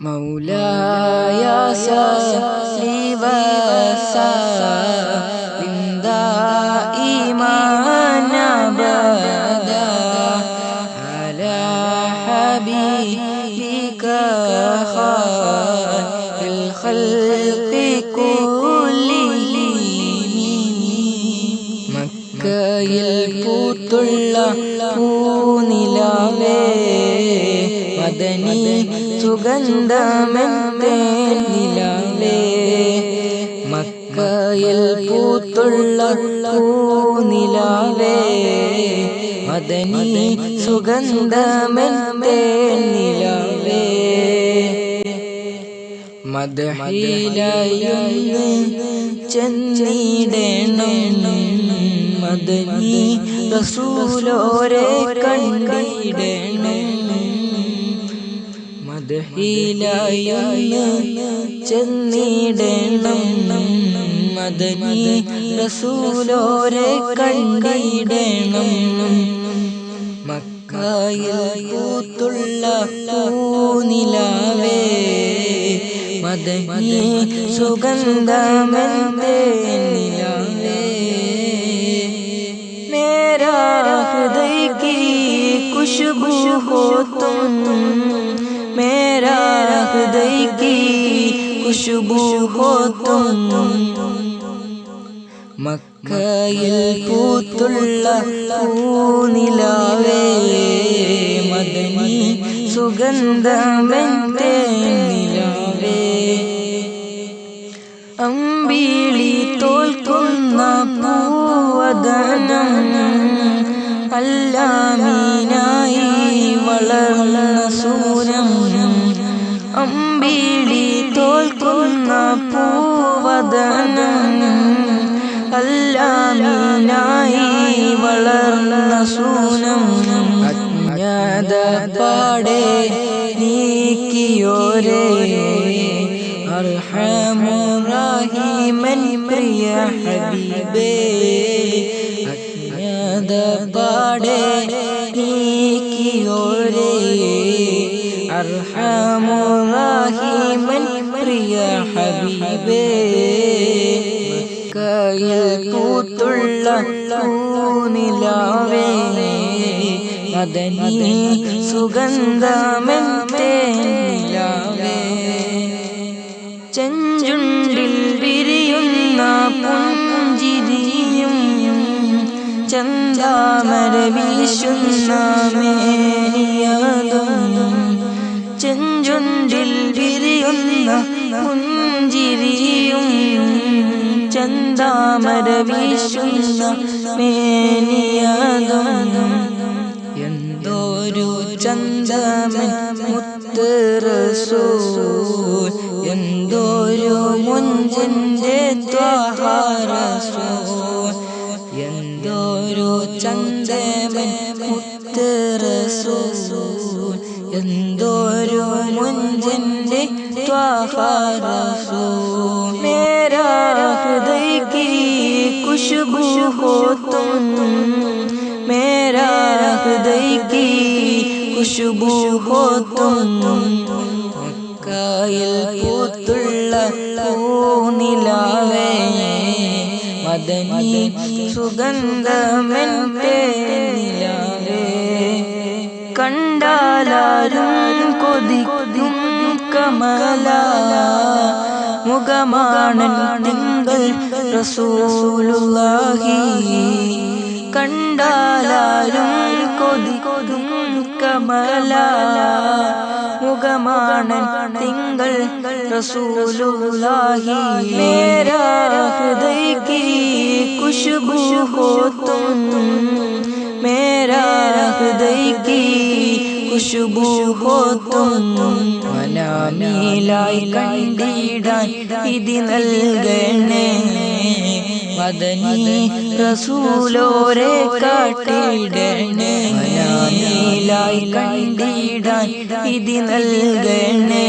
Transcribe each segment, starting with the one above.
مولاي صلي وسلم. دائما أبدا على حبيبك خير الخلق كلهم مكة البطلة മദനി സുഗന്ധമേ നിലാലേ. മക്കയിൽ പൂത്തുള്ള പൂനിലാവേ മദനി സുഗന്ധമേ നിലാവേ മദഹിലയുന്ന് ചെന്നിടണം മദനി. റസൂലോരെ കണ്ടിടണം. മദഹിലയുന്ന് ചെന്നിടണം മദനി റസൂലോരെ കണ്ടിടണം മക്കയിൽ പൂത്തുള്ള പൂനിലാവേ മദനി സുഗന്ധമെന്തേ നിലാവേ मेरा हृदय की खुशबू हो तुम खुशबू हो तुम മക്കയിൽ പൂത്തുള്ള പൂനിലാവേ മദനി സുഗന്ധമെന്തേ നിലാവേ അമ്പിളി തോൽക്കുന്ന പൂവദനം അല്ലാമീനായി سونم یاد پڑے نیکیورے ارحم راہیمن پریا حبیبے یاد پڑے نیکیورے ارحم راہیمن پریا حبیبے പൂത്തുള്ള പൂനിലാവേ. മദനി നിലാവേ ചെഞ്ചുണ്ടിൽ വിരിയുന്ന പുഞ്ചിരിയും ചന്ദാമര വീശുന്ന മേനിയതും ചെഞ്ചുണ്ടിൽ വിരിയുന്ന പുഞ്ചിരിയും ചന്താമര വീശുന്ന മേനിയാകും. എന്തോരു ചന്ദമൻ മുത്ത് റസൂൽ എന്തോരു മുഞ്ചന്റെ ത്വഹാരസൂൽ. എന്തോരു ചന്ദമൻ खुशबू हो तुम मेरा हृदय की खुशबू हो तुम മക്കയിൽ പൂത്തുള്ള പൂനിലാവേ മദനി സുഗന്ധമെന്തേ നിലാവേ കണ്ടാലാരും കൊതിക്കും കമല മുഖമാണ് തിങ്കൾ റസൂലുള്ളാഹി. കണ്ടാലാലും കൊതി കൊതും കമല. മുഖമാണ് തിങ്കൾ റസൂലുള്ളാഹി. മേരാ ഹൃദയ്ക്ക് ഹോ തും മേരാ ഹൃദയ്ക്ക് കുശുബു ഹോത്തൊന്നും മനാമിലായി കണ്ടിടാൻ ഇതി നൽകണേ മദനി റസൂലോരെ കാട്ടിടണേ മനാമിലായി കണ്ടിടാൻ ഇതി നൽകണേ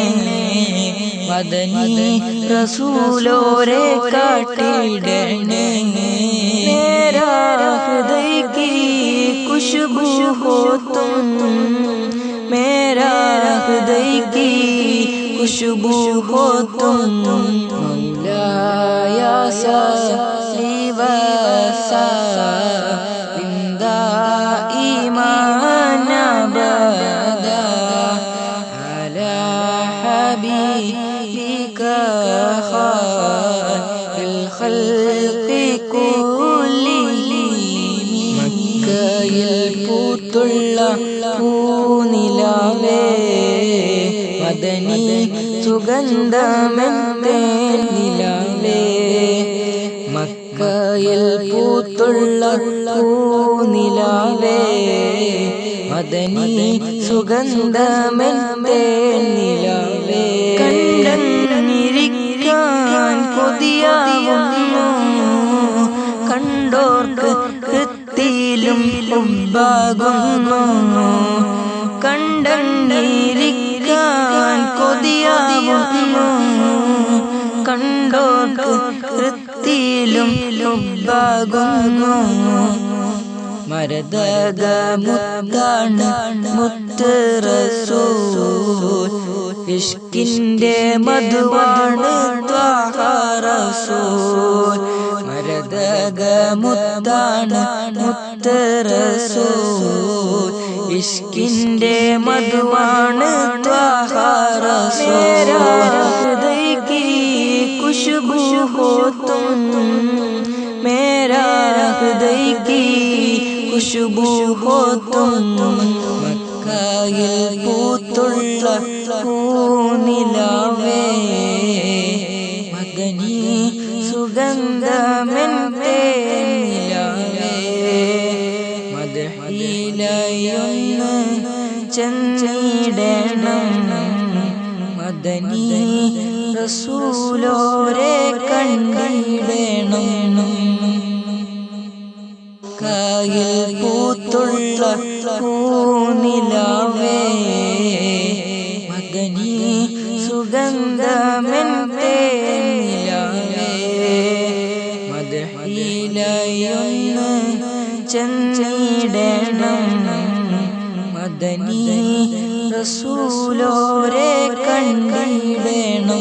മദനി റസൂലോരെ കാട്ടിടണേ. خوش ہو تم میرا ہدے کی خوشبو ہو تم۔ مولا یا سلی و سا മദനി സുഗന്ധമെന്തേനിലാവേ മക്കയിൽ പൂത്തുള്ള പൂനിലാവേ മദനി സുഗന്ധമെന്തേനിലാവേ കണ്ടങ്ങിരിക്കാൻ കൊതിയാവുന്നു. കണ്ടോർക്ക് കൃത്തിയിലും ഉമ്പാകുന്നു. കണ്ടങ്ങിരിക്കാൻ കൊതിയാവുന്നു. കണ്ടോർക്ക് കൃത്തിയിലും ലുബാകുന്നു മരതക മുത്താണ് മുത്ത് റസൂൽ ഇഷ്കിന്റെ മധുവാണ് റസൂൽ മരതക മുത്താണ് മുത്ത് റസൂൽ ഇഷ്കിന്റെ മധുവാണ് ഹൃദയ്ക്ക് കുശുബു ഹോ ചെന്നിടണം. മദനി റസൂലോരെ കണ്ടിടണം. കായിൽ പൂത്തുള്ള പൂനിലാവേ. മദനി സുഗന്ധമെൻ ചെന്നിടണം. മദനി റസൂലോരെ കണ്ടിടണം.